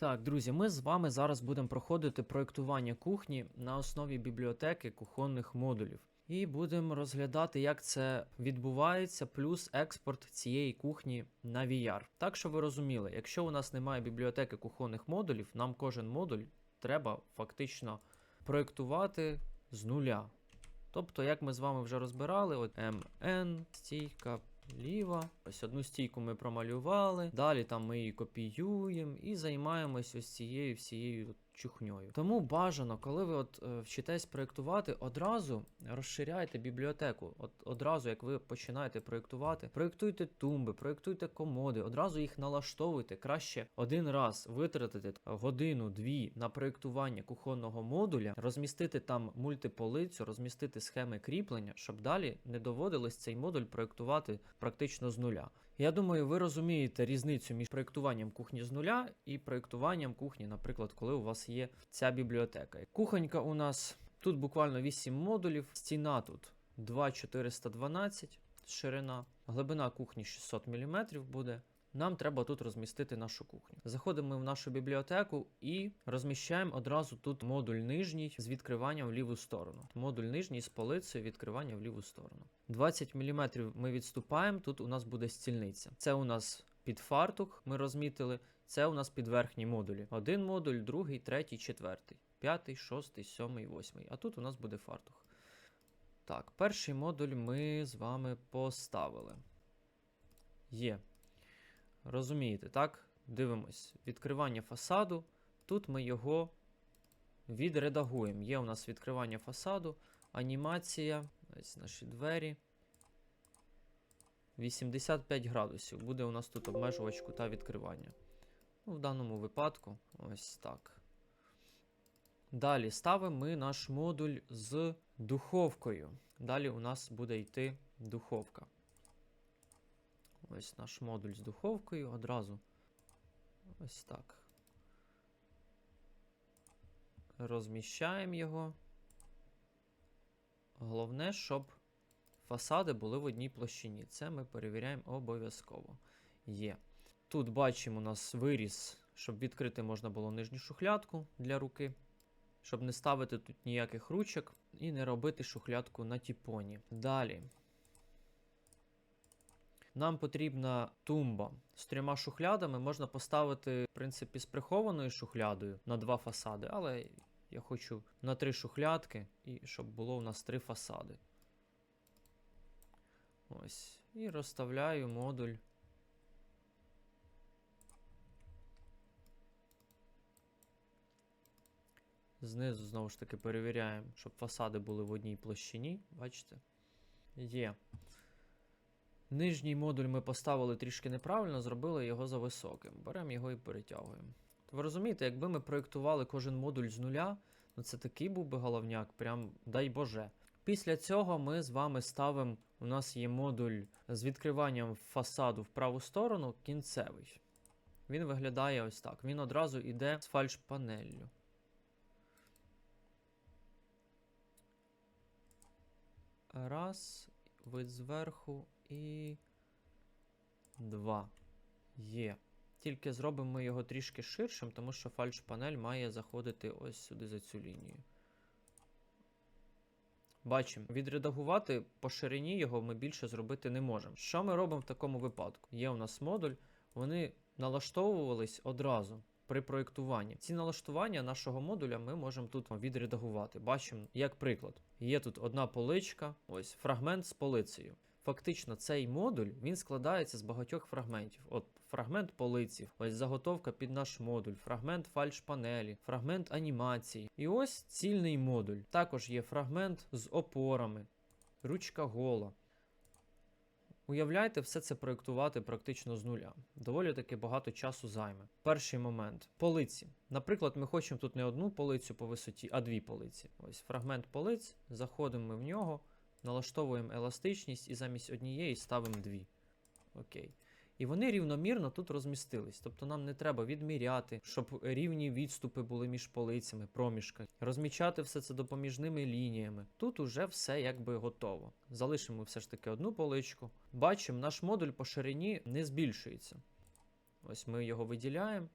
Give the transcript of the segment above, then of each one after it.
Так, друзі, ми з вами зараз будемо проходити проєктування кухні на основі бібліотеки кухонних модулів. І будемо розглядати, як це відбувається, плюс експорт цієї кухні на VR. Так що ви розуміли, якщо у нас немає бібліотеки кухонних модулів, нам кожен модуль треба фактично проєктувати з нуля. Тобто, як ми з вами вже розбирали, от МН, стійка ліва. Ось одну стійку ми промалювали. Далі там ми її копіюємо і займаємось ось цією всією чухньою. Тому бажано, коли ви от е, вчитесь проєктувати, одразу розширяйте бібліотеку. От одразу, як ви починаєте проєктувати, проєктуйте тумби, проєктуйте комоди, одразу їх налаштовуйте. Краще один раз витратити годину-дві на проєктування кухонного модуля, розмістити там мультиполицю, розмістити схеми кріплення, щоб далі не доводилось цей модуль проєктувати практично з нуля. Я думаю, ви розумієте різницю між проєктуванням кухні з нуля і проєктуванням кухні, наприклад, коли у вас є ця бібліотека. Кухонька у нас тут буквально 8 модулів, стіна тут 2,412 ширина, глибина кухні 600 мм буде. Нам треба тут розмістити нашу кухню. Заходимо в нашу бібліотеку і розміщаємо одразу тут модуль нижній з відкриванням в ліву сторону. Модуль нижній з полицею відкривання в ліву сторону. 20 мм ми відступаємо, тут у нас буде стільниця. Це у нас під фартук ми розмітили. Це у нас під верхні модулі. Один модуль, другий, третій, четвертий, п'ятий, шостий, сьомий, восьмий. А тут у нас буде фартух. Так, перший модуль ми з вами поставили. Є. Розумієте, так? Дивимось. Відкривання фасаду. Тут ми його відредагуємо. Є у нас відкривання фасаду, анімація. Ось наші двері. 85 градусів. Буде у нас тут обмежувач кута відкривання. Ну, в даному випадку, ось так. Далі ставимо ми наш модуль з духовкою. Далі у нас буде йти духовка. Ось наш модуль з духовкою одразу. Ось так. Розміщаємо його. Головне, щоб фасади були в одній площині. Це ми перевіряємо обов'язково. Є. Тут бачимо у нас виріс, щоб відкрити можна було нижню шухлядку для руки. Щоб не ставити тут ніяких ручок і не робити шухлядку на тіпоні. Далі. Нам потрібна тумба з трьома шухлядами. Можна поставити, в принципі, з прихованою шухлядою на два фасади, але я хочу на три шухлядки, і щоб було у нас три фасади. Ось. І розставляю модуль. Знизу знову ж таки перевіряємо, щоб фасади були в одній площині. Бачите? Є. Нижній модуль ми поставили трішки неправильно, зробили його за високим. Беремо його і перетягуємо. Ви розумієте, якби ми проєктували кожен модуль з нуля, ну це такий був би головняк, прям дай Боже. Після цього ми з вами ставимо. У нас є модуль з відкриванням фасаду в праву сторону, кінцевий. Він виглядає ось так. Він одразу йде з фальш-панеллю. Раз, вид зверху і. Два. Є. Тільки зробимо його трішки ширшим, тому що фальш-панель має заходити ось сюди за цю лінію. Бачимо, відредагувати по ширині його ми більше зробити не можемо. Що ми робимо в такому випадку? Є у нас модуль, вони налаштовувались одразу при проєктуванні. Ці налаштування нашого модуля ми можемо тут відредагувати. Бачимо, як приклад. Є тут одна поличка, ось фрагмент з полицею. Фактично, цей модуль він складається з багатьох фрагментів. От фрагмент полиці, ось заготовка під наш модуль, фрагмент фальш-панелі, фрагмент анімації. І ось цільний модуль. Також є фрагмент з опорами, ручка гола. Уявляйте, все це проєктувати практично з нуля. Доволі таки багато часу займе. Перший момент полиці. Наприклад, ми хочемо тут не одну полицю по висоті, а дві полиці. Ось фрагмент полиць, заходимо ми в нього, налаштовуємо еластичність і замість однієї ставимо дві. Окей. І вони рівномірно тут розмістились. Тобто нам не треба відміряти, щоб рівні відступи були між полицями, проміжка, розмічати все це допоміжними лініями. Тут уже все якби готово. Залишимо все ж таки одну поличку. Бачимо, наш модуль по ширині не збільшується. Ось ми його виділяємо.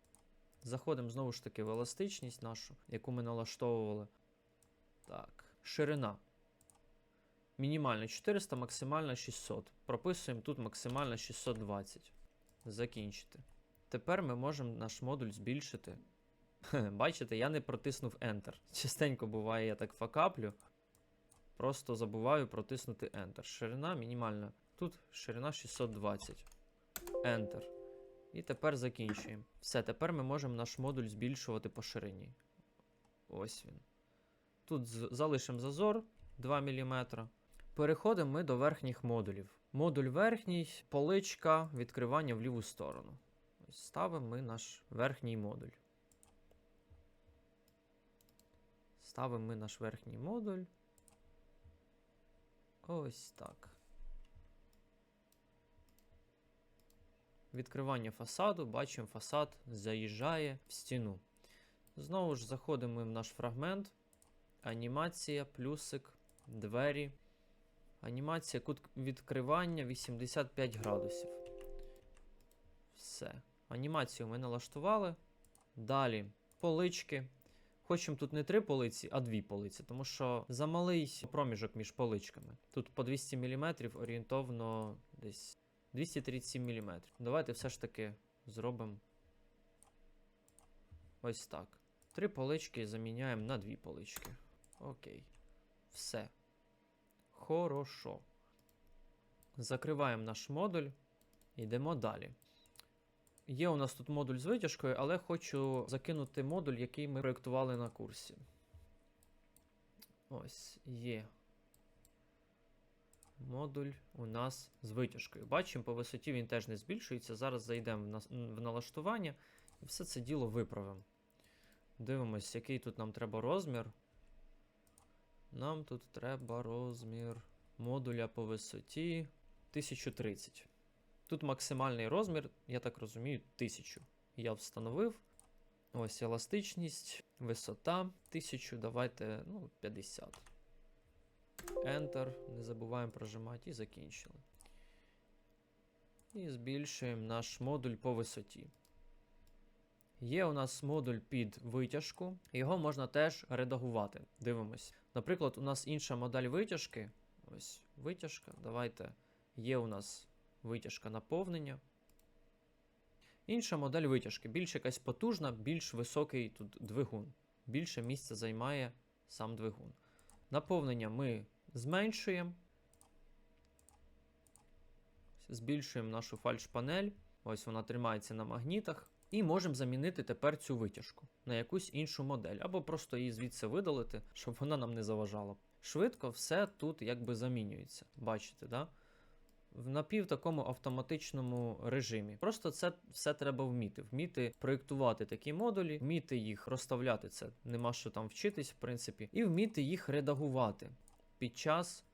Заходимо знову ж таки в еластичність нашу, яку ми налаштовували. Так, ширина. Мінімальна 400, максимальна 600. Прописуємо тут максимально 620. Закінчити. Тепер ми можемо наш модуль збільшити. Бачите, я не протиснув Enter. Частенько буває, я так факаплю. Просто забуваю протиснути Enter. Ширина мінімальна. Тут ширина 620. Enter. І тепер закінчуємо. Все, тепер ми можемо наш модуль збільшувати по ширині. Ось він. Тут залишимо зазор 2 мм. Переходимо ми до верхніх модулів. Модуль верхній, поличка, відкривання в ліву сторону. Ось ставимо ми наш верхній модуль. Ставимо ми наш верхній модуль. Ось так. Відкривання фасаду, бачимо, фасад заїжджає в стіну. Знову ж заходимо ми в наш фрагмент. Анімація, плюсик, двері. Анімація, кут відкривання 85 градусів. Все. Анімацію ми налаштували. Далі полички. Хочемо тут не три полиці, а дві полиці, тому що замалий проміжок між поличками. Тут по 200 мм орієнтовно десь 237 мм. Давайте все ж таки зробимо ось так. Три полички заміняємо на дві полички. Окей. Все. Хорошо. Закриваємо наш модуль. Йдемо далі. Є у нас тут модуль з витяжкою, але хочу закинути модуль, який ми проєктували на курсі. Ось є. Модуль у нас з витяжкою. Бачимо, по висоті він теж не збільшується. Зараз зайдемо в, налаштування і все це діло виправимо. Дивимось, який тут нам треба розмір. Нам тут треба розмір модуля по висоті 1030. Тут максимальний розмір, я так розумію, 1000. Я встановив. Ось еластичність, висота 1000. Давайте ну, 50. Enter. Не забуваємо прожимати і закінчили. І збільшуємо наш модуль по висоті. Є у нас модуль під витяжку, його можна теж редагувати. Дивимось. Наприклад, у нас інша модель витяжки. Ось витяжка. Давайте. Є у нас витяжка наповнення. Інша модель витяжки. Більш якась потужна, більш високий тут двигун. Більше місця займає сам двигун. Наповнення ми зменшуємо. Збільшуємо нашу фальш-панель. Ось вона тримається на магнітах. І можемо замінити тепер цю витяжку на якусь іншу модель, або просто її звідси видалити, щоб вона нам не заважала. Швидко все тут якби замінюється. Бачите, да? В напів такому автоматичному режимі. Просто це все треба вміти. Вміти проєктувати такі модулі, вміти їх розставляти. Це нема що там вчитись, в принципі, і вміти їх редагувати під час,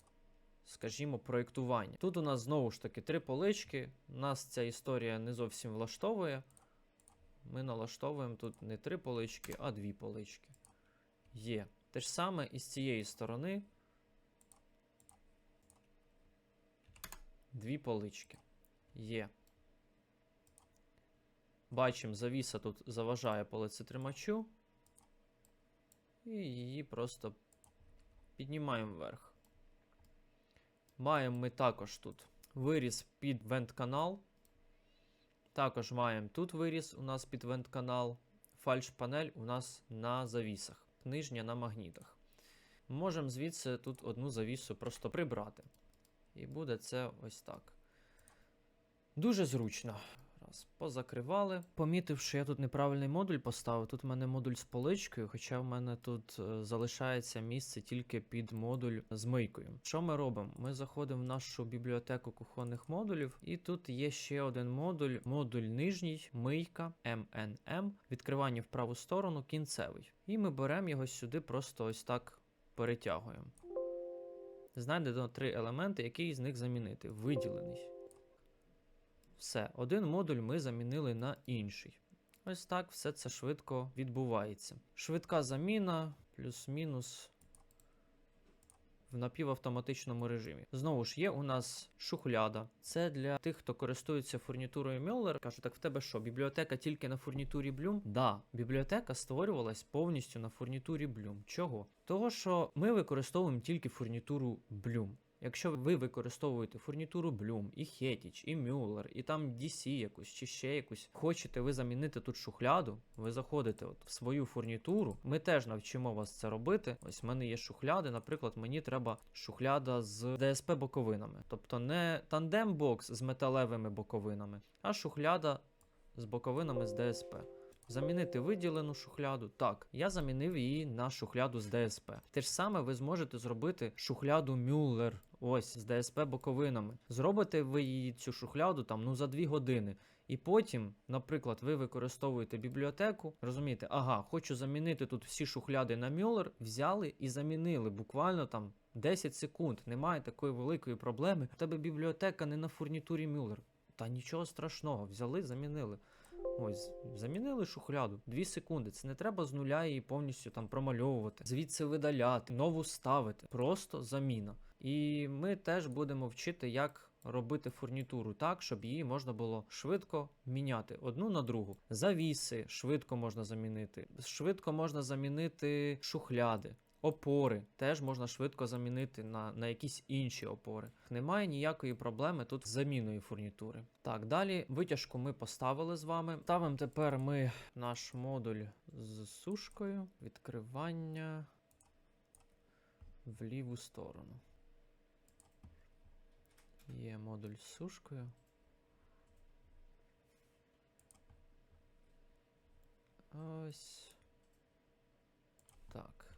скажімо, проєктування. Тут у нас знову ж таки три полички. Нас ця історія не зовсім влаштовує. Ми налаштовуємо тут не три полички, а дві полички. Є. Те ж саме і з цієї сторони. Дві полички. Є. Бачимо, завіса тут заважає полицетримачу. І її просто піднімаємо вверх. Маємо ми також тут виріз під вент-канал. Також маємо тут виріз у нас під вент-канал. Фальш-панель у нас на завісах. Нижня на магнітах. Можемо звідси тут одну завісу просто прибрати. І буде це ось так. Дуже зручно. Раз, позакривали. Помітив, що я тут неправильний модуль поставив. Тут в мене модуль з поличкою, хоча в мене тут е, залишається місце тільки під модуль з мийкою. Що ми робимо? Ми заходимо в нашу бібліотеку кухонних модулів, і тут є ще один модуль: модуль нижній, мийка, MNM, відкривання в праву сторону, кінцевий. І ми беремо його сюди, просто ось так перетягуємо. Знайдено три елементи, який з них замінити. Виділений. Все, один модуль ми замінили на інший. Ось так все це швидко відбувається. Швидка заміна, плюс-мінус. в напівавтоматичному режимі. Знову ж є у нас шухляда. Це для тих, хто користується фурнітурою Мюллер. Кажу, так в тебе що, бібліотека тільки на фурнітурі Bloom? Да, бібліотека створювалась повністю на фурнітурі Bloom. Чого? Того, що ми використовуємо тільки фурнітуру Bloom. Якщо ви використовуєте фурнітуру Bloom, і Heritage, і Mueller, і там DC якусь, чи ще якусь, хочете ви замінити тут шухляду, ви заходите от в свою фурнітуру. Ми теж навчимо вас це робити. Ось в мене є шухляди. Наприклад, мені треба шухляда з DSP боковинами. Тобто не тандем бокс з металевими боковинами, а шухляда з боковинами з DSP. Замінити виділену шухляду. Так, я замінив її на шухляду з DSP. Те ж саме ви зможете зробити шухляду Mueller, ось з DSP боковинами. Зробите ви її цю шухляду там ну за 2 години. І потім, наприклад, ви використовуєте бібліотеку, розумієте, ага, хочу замінити тут всі шухляди на Mueller, взяли і замінили буквально там 10 секунд. Немає такої великої проблеми. У тебе бібліотека не на фурнітурі Mueller. Та нічого страшного, взяли, замінили. Ось, замінили шухляду. Дві секунди. Це не треба з нуля її повністю там промальовувати, звідси видаляти, нову ставити. Просто заміна. І ми теж будемо вчити, як робити фурнітуру так, щоб її можна було швидко міняти одну на другу. Завіси швидко можна замінити. Швидко можна замінити шухляди. Опори теж можна швидко замінити на, на якісь інші опори. Немає ніякої проблеми тут з заміною фурнітури. Так, далі витяжку ми поставили з вами. Ставимо тепер ми наш модуль з сушкою, відкривання в ліву сторону. Є модуль з сушкою. Ось. Так.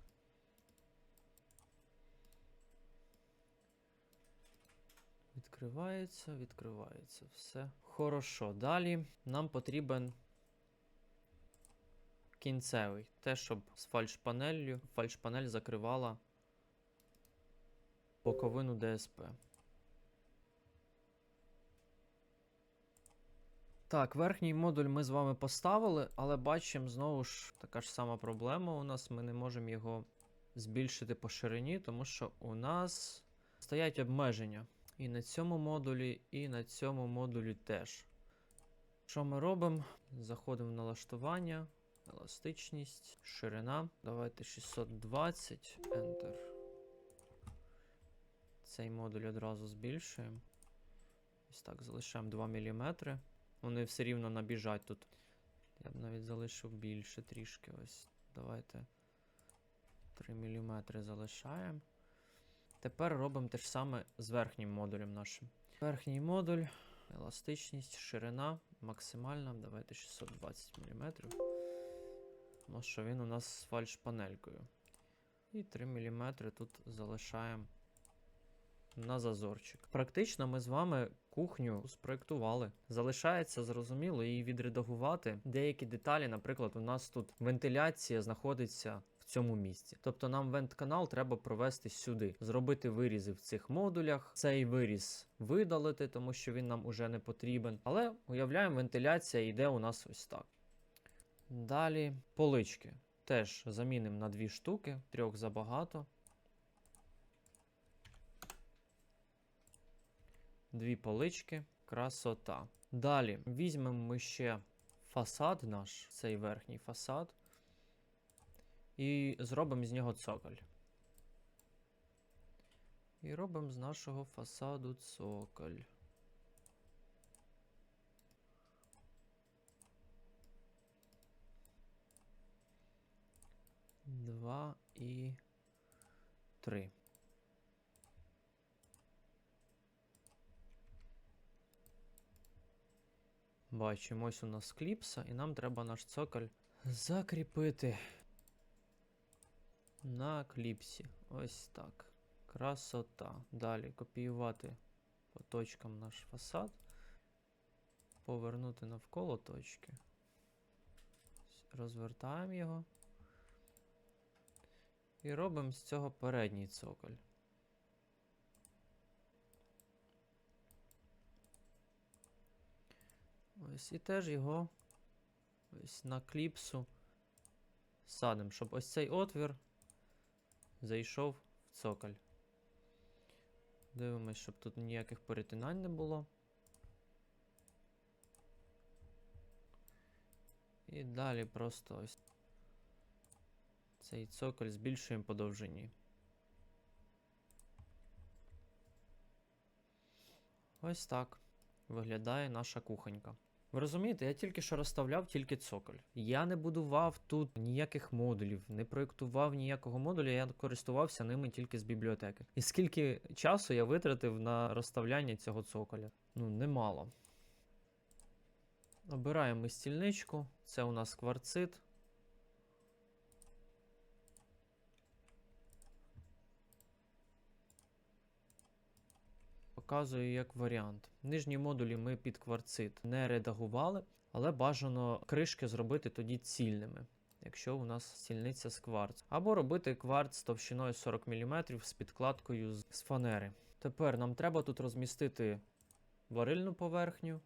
Відкривається, відкривається. Все. Хорошо. Далі нам потрібен кінцевий. Те, щоб з фальш-панелью фальш-панель закривала боковину ДСП. Так, верхній модуль ми з вами поставили, але бачимо знову ж така ж сама проблема у нас. Ми не можемо його збільшити по ширині, тому що у нас стоять обмеження. І на цьому модулі, і на цьому модулі теж. Що ми робимо? Заходимо в налаштування, еластичність, ширина. Давайте 620, Enter. Цей модуль одразу збільшуємо. Ось так, залишаємо 2 мм. Вони все рівно набіжать тут. Я б навіть залишив більше трішки. Ось. Давайте 3 мм залишаємо. Тепер робимо те ж саме з верхнім модулем нашим. Верхній модуль, еластичність, ширина максимальна. Давайте 620 мм. Тому що він у нас з фальш-панелькою. І 3 мм тут залишаємо на зазорчик. Практично ми з вами кухню спроектували. Залишається зрозуміло її відредагувати. Деякі деталі, наприклад, у нас тут вентиляція знаходиться цьому місці. Тобто нам вент-канал треба провести сюди, зробити вирізи в цих модулях. Цей виріз видалити, тому що він нам уже не потрібен. Але уявляємо, вентиляція йде у нас ось так. Далі полички. Теж замінимо на дві штуки, трьох забагато. Дві полички, красота. Далі візьмемо ми ще фасад наш, цей верхній фасад, і зробимо з нього цоколь. І робимо з нашого фасаду цоколь. Два і три. Бачимо, ось у нас кліпса, і нам треба наш цоколь закріпити на кліпсі. Ось так. Красота. Далі копіювати по точкам наш фасад. Повернути навколо точки. Розвертаємо його. І робимо з цього передній цоколь. Ось і теж його ось на кліпсу садимо, щоб ось цей отвір зайшов в цоколь. Дивимось, щоб тут ніяких перетинань не було. І далі просто ось цей цоколь збільшуємо по довжині. Ось так виглядає наша кухонька. Ви розумієте, я тільки що розставляв тільки цоколь. Я не будував тут ніяких модулів, не проєктував ніякого модуля, я користувався ними тільки з бібліотеки. І скільки часу я витратив на розставляння цього цоколя? Ну, немало. Обираємо стільничку. Це у нас кварцит. Показую як варіант. Нижні модулі ми під кварцит не редагували, але бажано кришки зробити тоді цільними, якщо у нас стільниця з кварц. Або робити кварц товщиною 40 мм з підкладкою з фанери. Тепер нам треба тут розмістити варильну поверхню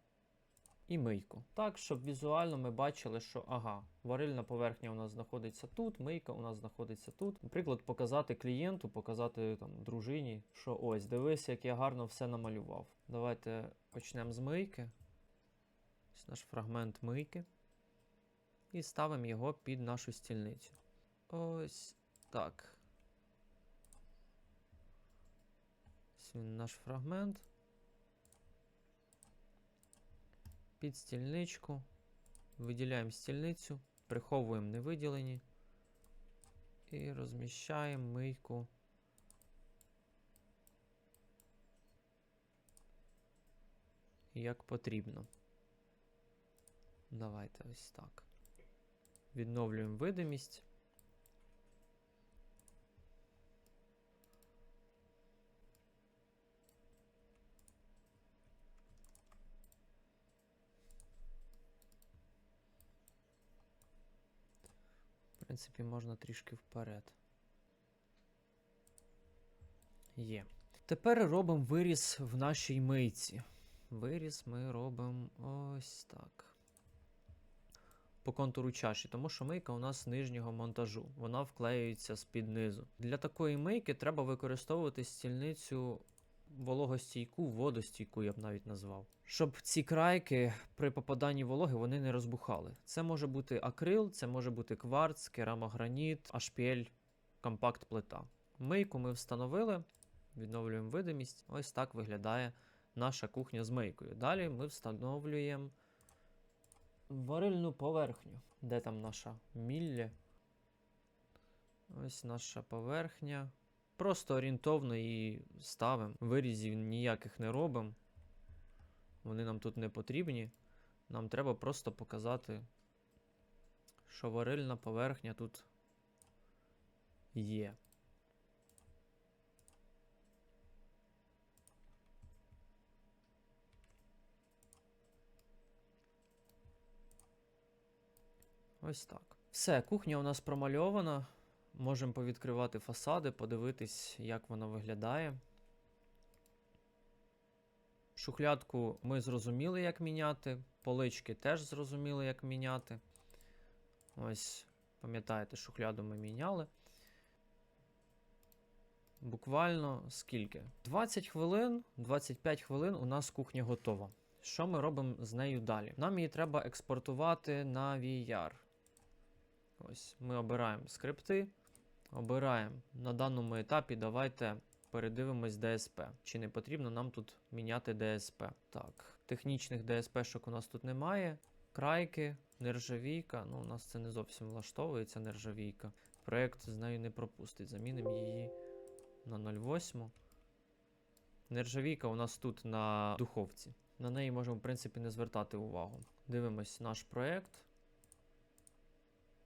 і мийку. Так, щоб візуально ми бачили, що ага, варильна поверхня у нас знаходиться тут, мийка у нас знаходиться тут. Наприклад, показати клієнту, показати там дружині, що ось, дивись, як я гарно все намалював. Давайте почнемо з мийки. Ось наш фрагмент мийки. І ставимо його під нашу стільницю. Ось так. Ось він наш фрагмент. Під стільничку. Виділяємо стільницю, приховуємо невиділені і розміщаємо мийку. Як потрібно. Давайте ось так. Відновлюємо видимість. Принципі, можна трішки вперед. Є. Тепер робимо виріз в нашій мийці. Виріз ми робимо ось так. По контуру чаші, тому що мийка у нас нижнього монтажу. Вона вклеюється з-під низу. Для такої мийки треба використовувати стільницю вологостійку, водостійку, я б навіть назвав. Щоб ці крайки при попаданні вологи вони не розбухали. Це може бути акрил, це може бути кварц, керамограніт, HPL, компакт-плита. Мийку ми встановили, відновлюємо видимість. Ось так виглядає наша кухня з мийкою. Далі ми встановлюємо варильну поверхню. Де там наша мілля? Ось наша поверхня. Просто орієнтовно її ставимо. Вирізів ніяких не робимо. Вони нам тут не потрібні. Нам треба просто показати, що варильна поверхня тут є. Ось так. Все, кухня у нас промальована. Можемо повідкривати фасади, подивитись, як вона виглядає. Шухлядку ми зрозуміли, як міняти. Полички теж зрозуміли, як міняти. Ось, пам'ятаєте, шухляду ми міняли. Буквально скільки? 20 хвилин, 25 хвилин у нас кухня готова. Що ми робимо з нею далі? Нам її треба експортувати на VR. Ось, ми обираємо скрипти. Обираємо на даному етапі. Давайте передивимось DSP. Чи не потрібно нам тут міняти DSP? Так, технічних DSP-шок у нас тут немає. Крайки, нержавійка. Ну, у нас це не зовсім влаштовується нержавійка. Проєкт з нею не пропустить. Замінимо її на 0,8. Нержавійка у нас тут на духовці. На неї можемо, в принципі, не звертати увагу. Дивимось наш проєкт.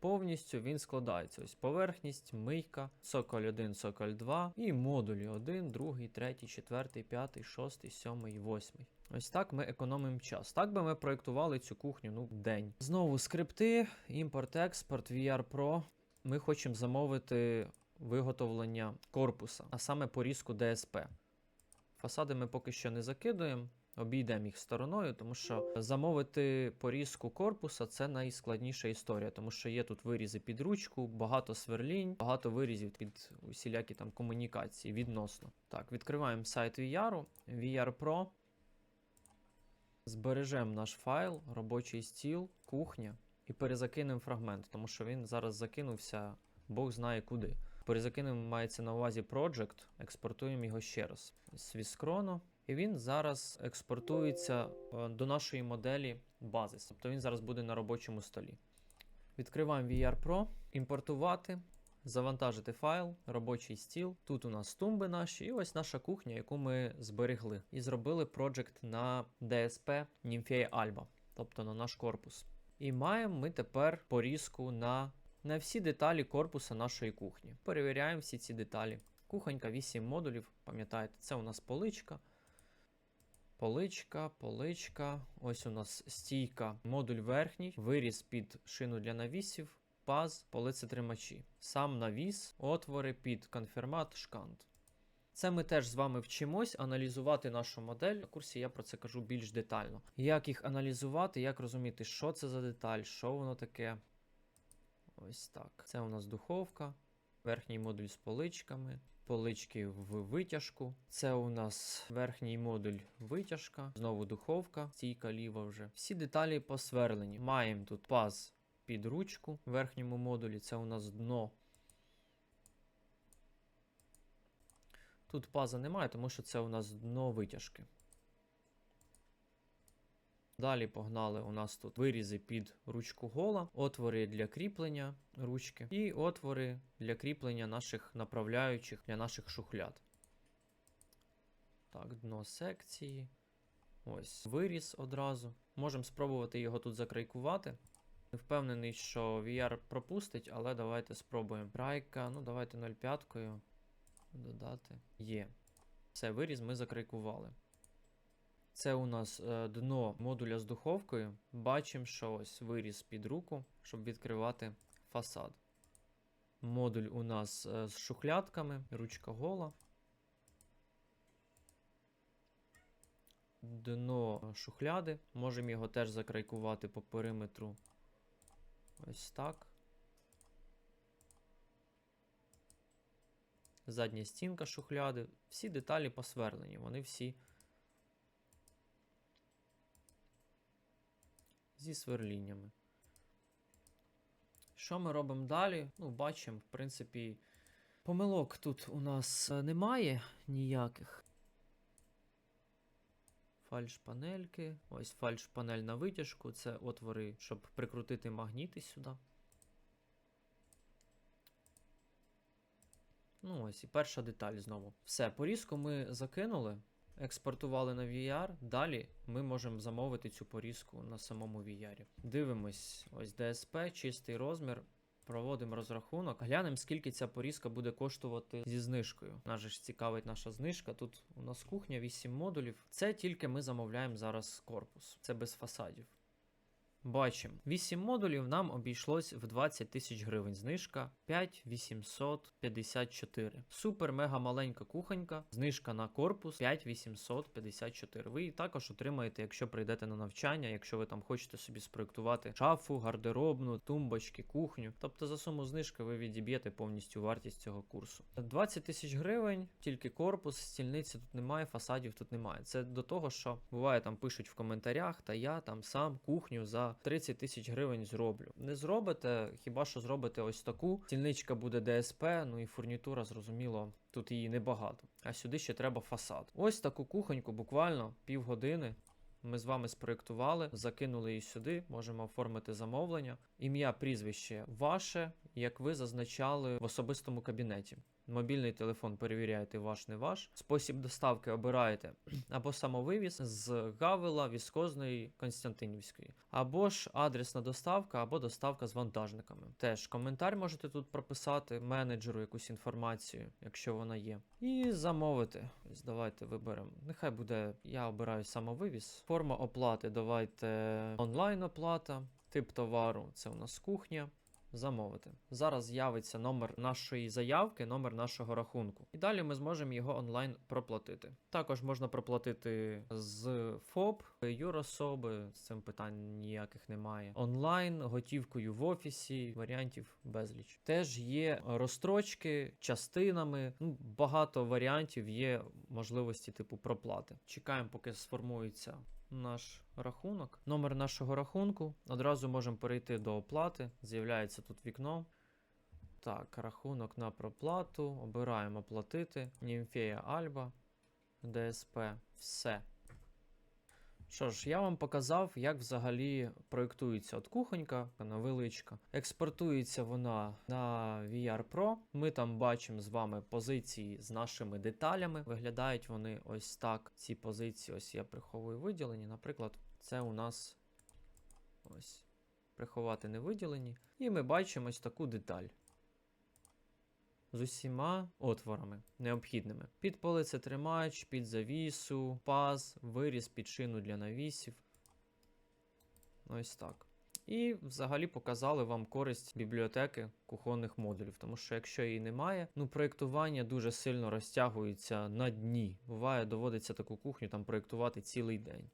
Повністю він складається. Ось поверхність, мийка, цоколь 1, цоколь 2 і модулі 1, 2, 3, 4, 5, 6, 7, 8. Ось так ми економимо час. Так би ми проєктували цю кухню ну, день. Знову скрипти, імпорт-експорт, VR Pro. Ми хочемо замовити виготовлення корпуса, а саме порізку DSP. Фасади ми поки що не закидуємо. Обійдемо їх стороною, тому що замовити порізку корпуса це найскладніша історія, тому що є тут вирізи під ручку, багато сверлінь, багато вирізів під усілякі там комунікації відносно. Так, відкриваємо сайт VR, VR Pro. Збережемо наш файл, робочий стіл, кухня і перезакинемо фрагмент, тому що він зараз закинувся, Бог знає куди. Перезакинемо мається на увазі Project, експортуємо його ще раз Viscrono. І він зараз експортується е, до нашої моделі Basis. Тобто він зараз буде на робочому столі. Відкриваємо VR Pro, імпортувати, завантажити файл, робочий стіл. Тут у нас тумби наші, і ось наша кухня, яку ми зберегли. І зробили проджект на DSP Nymphea Alba, тобто на наш корпус. І маємо ми тепер порізку на, на всі деталі корпуса нашої кухні. Перевіряємо всі ці деталі. Кухонька 8 модулів, пам'ятаєте, це у нас поличка. Поличка, поличка. Ось у нас стійка, модуль верхній, виріз під шину для навісів, паз, полицетримачі. Сам навіс, отвори під конфірмат, шкант. Це ми теж з вами вчимось аналізувати нашу модель. На курсі я про це кажу більш детально. Як їх аналізувати, як розуміти, що це за деталь, що воно таке. Ось так. Це у нас духовка, верхній модуль з поличками, полички в витяжку. Це у нас верхній модуль витяжка, знову духовка, стійка ліва вже. Всі деталі посверлені. Маємо тут паз під ручку в верхньому модулі. Це у нас дно. Тут паза немає, тому що це у нас дно витяжки. Далі погнали у нас тут вирізи під ручку гола, отвори для кріплення ручки і отвори для кріплення наших направляючих для наших шухляд. Так, дно секції. Ось виріз одразу. Можемо спробувати його тут закрайкувати. Не впевнений, що VR пропустить, але давайте спробуємо. Крайка, ну давайте 0,5 додати. Є. Все, виріз ми закрайкували. Це у нас е, дно модуля з духовкою. Бачимо, що ось виріз під руку, щоб відкривати фасад. Модуль у нас е, з шухлядками, ручка гола. Дно шухляди. Можемо його теж закрайкувати по периметру. Ось так. Задня стінка шухляди. Всі деталі посверлені, вони всі. Зі сверліннями. Що ми робимо далі? Ну, бачимо, в принципі, помилок тут у нас е, немає ніяких. Фальш-панельки. Ось фальш-панель на витяжку. Це отвори, щоб прикрутити магніти сюди. Ну, ось і перша деталь знову. Все, порізку ми закинули експортували на VR. Далі ми можемо замовити цю порізку на самому VR. Дивимось, ось DSP, чистий розмір. Проводимо розрахунок, глянемо, скільки ця порізка буде коштувати зі знижкою. Нас же ж цікавить наша знижка. Тут у нас кухня, 8 модулів. Це тільки ми замовляємо зараз корпус, це без фасадів. Бачимо, 8 модулів нам обійшлось в 20 тисяч гривень. Знижка 5854. Супер мега маленька кухонька. Знижка на корпус 5854. Ви її також отримаєте, якщо прийдете на навчання, якщо ви там хочете собі спроектувати шафу, гардеробну, тумбочки, кухню. Тобто за суму знижки ви відіб'єте повністю вартість цього курсу. 20 тисяч гривень, тільки корпус, стільниці тут немає, фасадів тут немає. Це до того, що буває там пишуть в коментарях, та я там сам кухню за. 30 тисяч гривень зроблю. Не зробите, хіба що зробите ось таку. Стільничка буде ДСП, ну і фурнітура, зрозуміло, тут її небагато. А сюди ще треба фасад. Ось таку кухоньку, буквально півгодини. Ми з вами спроєктували, закинули її сюди, можемо оформити замовлення. Ім'я, прізвище ваше, як ви зазначали в особистому кабінеті. Мобільний телефон перевіряєте ваш, не ваш. Спосіб доставки обираєте або самовивіз з Гавела, Віскозної, Константинівської, або ж адресна доставка, або доставка з вантажниками. Теж коментар можете тут прописати, менеджеру якусь інформацію, якщо вона є. І замовити. Ось Давайте виберемо. Нехай буде, я обираю самовивіз. Форма оплати. Давайте онлайн оплата. Тип товару це у нас кухня. Замовити. Зараз з'явиться номер нашої заявки, номер нашого рахунку. І далі ми зможемо його онлайн проплатити. Також можна проплатити з ФОП, юрособи, з цим питань ніяких немає. Онлайн, готівкою в офісі, варіантів безліч. Теж є розстрочки частинами. Ну, багато варіантів є можливості типу проплати. Чекаємо, поки сформується наш рахунок. Номер нашого рахунку. Одразу можемо перейти до оплати. З'являється тут вікно. Так, рахунок на проплату. Обираємо платити. Німфея Альба. ДСП. Все. Що ж, я вам показав, як взагалі проєктується от кухонька, невеличка. Експортується вона на VR Pro. Ми там бачимо з вами позиції з нашими деталями. Виглядають вони ось так. Ці позиції, ось я приховую виділені. Наприклад, це у нас ось приховати не виділені. І ми бачимо ось таку деталь. З усіма отворами необхідними. Під полицетримач, під завісу, паз, виріз під шину для навісів. Ось так. І взагалі показали вам користь бібліотеки кухонних модулів, тому що якщо її немає, ну проєктування дуже сильно розтягується на дні. Буває, доводиться таку кухню там проєктувати цілий день.